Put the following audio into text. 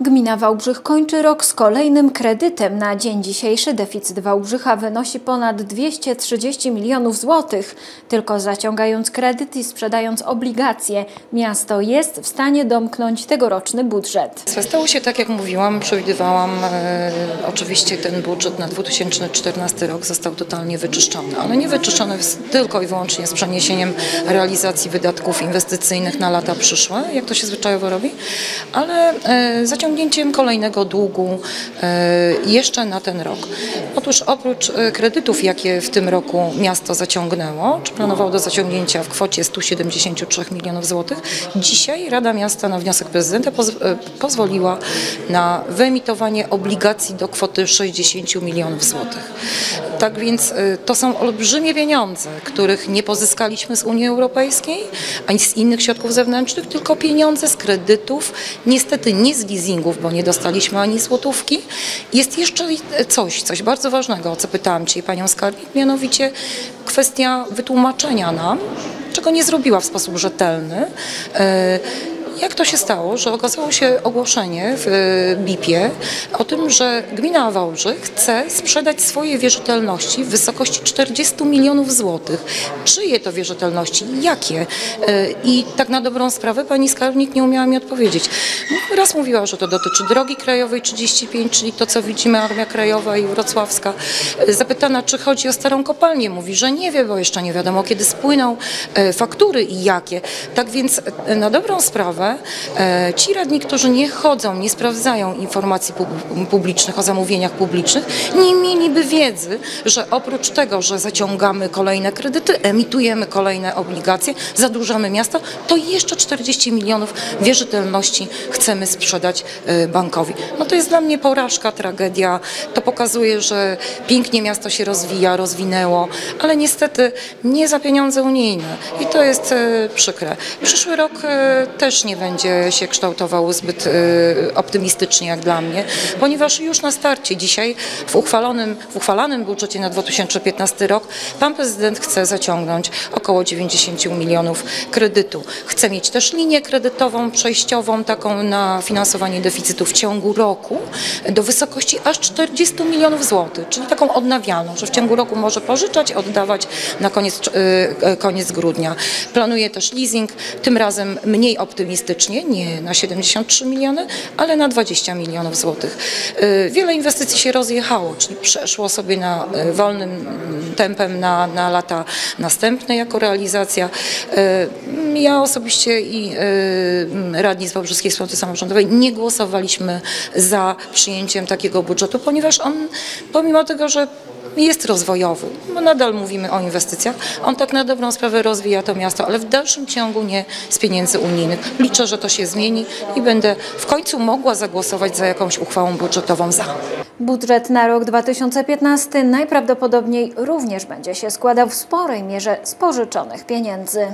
Gmina Wałbrzych kończy rok z kolejnym kredytem. Na dzień dzisiejszy deficyt Wałbrzycha wynosi ponad 230 milionów złotych. Tylko zaciągając kredyt i sprzedając obligacje, miasto jest w stanie domknąć tegoroczny budżet. Stało się tak, jak mówiłam, przewidywałam. E, oczywiście ten budżet na 2014 rok został totalnie wyczyszczony, ale nie wyczyszczony tylko i wyłącznie z przeniesieniem realizacji wydatków inwestycyjnych na lata przyszłe, jak to się zwyczajowo robi, ale e, zaciągnięciem kolejnego długu e, jeszcze na ten rok. Otóż oprócz e, kredytów, jakie w tym roku miasto zaciągnęło, czy planowało do zaciągnięcia w kwocie 173 milionów złotych, dzisiaj Rada Miasta na wniosek prezydenta e, pozwoliła na wyemitowanie obligacji do kwoty 60 milionów złotych. Tak więc e, to są olbrzymie pieniądze, których nie pozyskaliśmy z Unii Europejskiej ani z innych środków zewnętrznych, tylko pieniądze z kredytów, niestety nie z leasingów, bo nie dostaliśmy ani złotówki. Jest jeszcze coś, coś bardzo ważnego, o co pytałam Cię Panią Skarbnik, mianowicie kwestia wytłumaczenia nam, czego nie zrobiła w sposób rzetelny, e, jak to się stało, że okazało się ogłoszenie w e, BIP-ie o tym, że gmina Wałbrzych chce sprzedać swoje wierzytelności w wysokości 40 milionów złotych. Czyje to wierzytelności? Jakie? E, I tak na dobrą sprawę pani skarbnik nie umiała mi odpowiedzieć. Raz mówiła, że to dotyczy drogi krajowej 35, czyli to, co widzimy, Armia Krajowa i Wrocławska. E, Zapytana, czy chodzi o starą kopalnię, mówi, że nie wie, bo jeszcze nie wiadomo, kiedy spłyną faktury i jakie. Tak więc na dobrą sprawę e, ci radni, którzy nie chodzą, nie sprawdzają informacji pub- publicznych o zamówieniach publicznych, nie mieliby wiedzy, że oprócz tego, że zaciągamy kolejne kredyty, emitujemy kolejne obligacje, zadłużamy miasto, to jeszcze 40 milionów wierzytelności chcemy sprzedać e, bankowi. No to jest dla mnie porażka, tragedia. To pokazuje, że pięknie miasto się rozwija, rozwinęło, ale niestety nie za pieniądze unijne i to jest e, przykre. Przyszły rok e, też nie będzie się kształtował zbyt e, optymistycznie jak dla mnie, ponieważ już na starcie dzisiaj w uchwalonym, w uchwalanym budżecie na 2015 rok pan prezydent chce zaciągnąć około 90 milionów kredytu. Chce mieć też linię kredytową przejściową taką na finansowanie deficytu w ciągu roku do wysokości aż 40 milionów złotych, czyli taką odnawialną, że w ciągu roku może pożyczać, oddawać na koniec, e, koniec grudnia. Planuje też leasing, tym razem mniej optymistycznie, nie na 73 miliony, ale na 20 milionów złotych. E, Wiele inwestycji się rozjechało, czyli przeszło sobie na e, wolnym mm, tempem na, na lata następne jako realizacja. E, Ja osobiście i e, radni z Wałbrzyskiej Wspólnoty Samorządowej nie głosowaliśmy za przyjęciem takiego budżetu, ponieważ on pomimo tego, że jest rozwojowy, bo nadal mówimy o inwestycjach. On tak na dobrą sprawę rozwija to miasto, ale w dalszym ciągu nie z pieniędzy unijnych. Liczę, że to się zmieni i będę w końcu mogła zagłosować za jakąś uchwałą budżetową za. Budżet na rok 2015 najprawdopodobniej również będzie się składał w sporej mierze z pożyczonych pieniędzy.